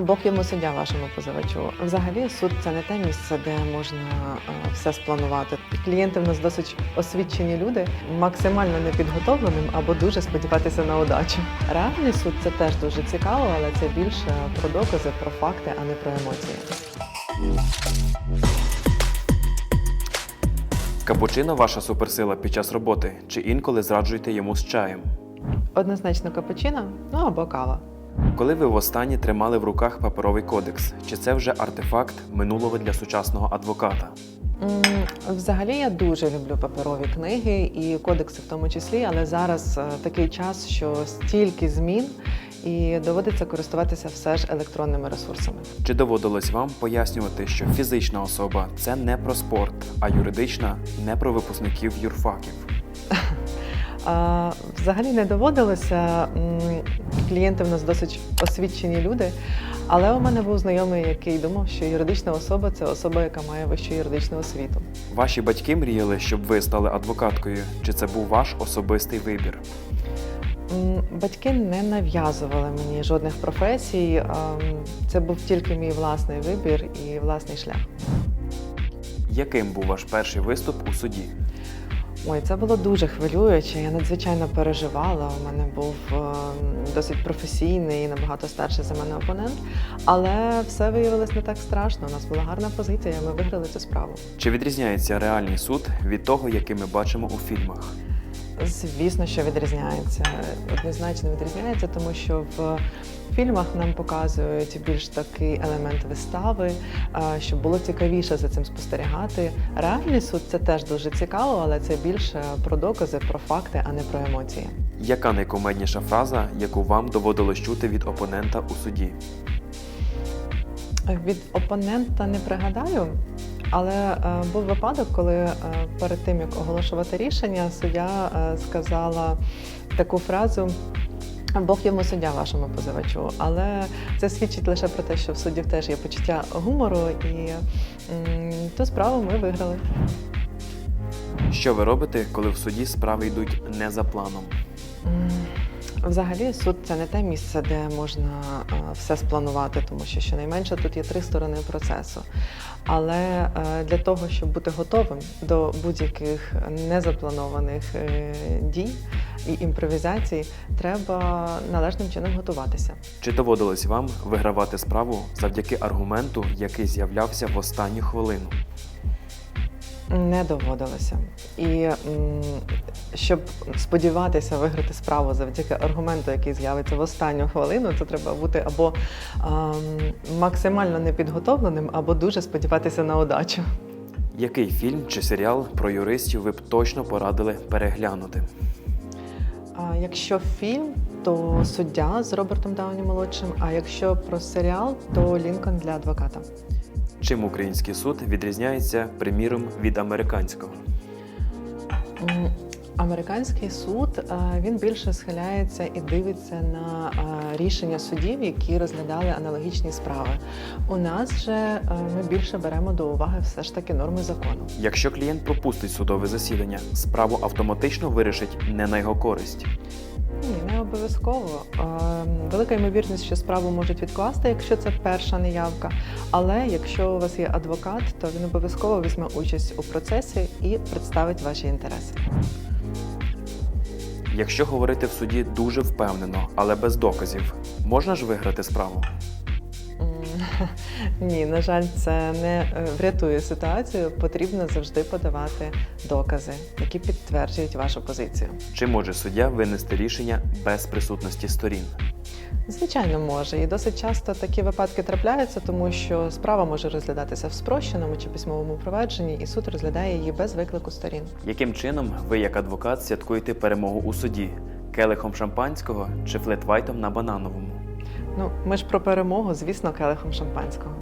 Бог йому суддя вашому позивачу. Взагалі, суд це не те місце, де можна е, все спланувати. Клієнти в нас досить освічені люди, максимально непідготовленим або дуже сподіватися на удачу. Реальний суд це теж дуже цікаво, але це більше про докази, про факти, а не про емоції. Капучино ваша суперсила під час роботи, чи інколи зраджуєте йому з чаєм? Однозначно капучино, ну або кава. Коли ви востаннє тримали в руках паперовий кодекс, чи це вже артефакт минулого для сучасного адвоката? Взагалі я дуже люблю паперові книги і кодекси в тому числі, але зараз е, такий час, що стільки змін і доводиться користуватися все ж електронними ресурсами. Чи доводилось вам пояснювати, що фізична особа це не про спорт, а юридична не про випускників юрфаків? Взагалі не доводилося. Клієнти в нас досить освічені люди. Але у мене був знайомий, який думав, що юридична особа це особа, яка має вищу юридичну освіту. Ваші батьки мріяли, щоб ви стали адвокаткою, чи це був ваш особистий вибір? Батьки не нав'язували мені жодних професій. Це був тільки мій власний вибір і власний шлях. Яким був ваш перший виступ у суді? Ой, це було дуже хвилююче. Я надзвичайно переживала. У мене був е, досить професійний і набагато старший за мене опонент. Але все виявилось не так страшно. У нас була гарна позиція. Ми виграли цю справу. Чи відрізняється реальний суд від того, який ми бачимо у фільмах? Звісно, що відрізняється. Однозначно відрізняється, тому що в фільмах нам показують більш такий елемент вистави, щоб було цікавіше за цим спостерігати. Реальний суд це теж дуже цікаво, але це більше про докази, про факти, а не про емоції. Яка найкомедніша фраза, яку вам доводилось чути від опонента у суді? Від опонента не пригадаю, але е, був випадок, коли е, перед тим як оголошувати рішення, суддя е, сказала таку фразу. Бог йому суддя вашому позивачу, але це свідчить лише про те, що в суддів теж є почуття гумору, і м, ту справу ми виграли. Що ви робите, коли в суді справи йдуть не за планом? М, Взагалі, суд це не те місце, де можна е, все спланувати, тому що щонайменше тут є три сторони процесу. Але е, для того, щоб бути готовим до будь-яких незапланованих е, дій і імпровізацій, треба належним чином готуватися. Чи доводилось вам вигравати справу завдяки аргументу, який з'являвся в останню хвилину? Не доводилося. І щоб сподіватися виграти справу завдяки аргументу, який з'явиться в останню хвилину, то треба бути або ем, максимально непідготовленим, або дуже сподіватися на удачу. Який фільм чи серіал про юристів ви б точно порадили переглянути? А якщо фільм, то суддя з Робертом Дауні молодшим. А якщо про серіал, то Лінкольн для адвоката. Чим український суд відрізняється, приміром, від американського? Американський суд е, він більше схиляється і дивиться на е, рішення судів, які розглядали аналогічні справи. У нас же е, ми більше беремо до уваги все ж таки норми закону. Якщо клієнт пропустить судове засідання, справу автоматично вирішить не на його користь. Ні, не обов'язково. Велика ймовірність, що справу можуть відкласти, якщо це перша неявка. Але якщо у вас є адвокат, то він обов'язково візьме участь у процесі і представить ваші інтереси. Якщо говорити в суді дуже впевнено, але без доказів, можна ж виграти справу? Ні, на жаль, це не е, врятує ситуацію. Потрібно завжди подавати докази, які підтверджують вашу позицію. Чи може суддя винести рішення без присутності сторін? Звичайно, може, і досить часто такі випадки трапляються, тому що справа може розглядатися в спрощеному чи письмовому провадженні, і суд розглядає її без виклику сторін. Яким чином ви, як адвокат, святкуєте перемогу у суді? Келихом шампанського чи флетвайтом на банановому? Ну, ми ж про перемогу, звісно, келихом шампанського.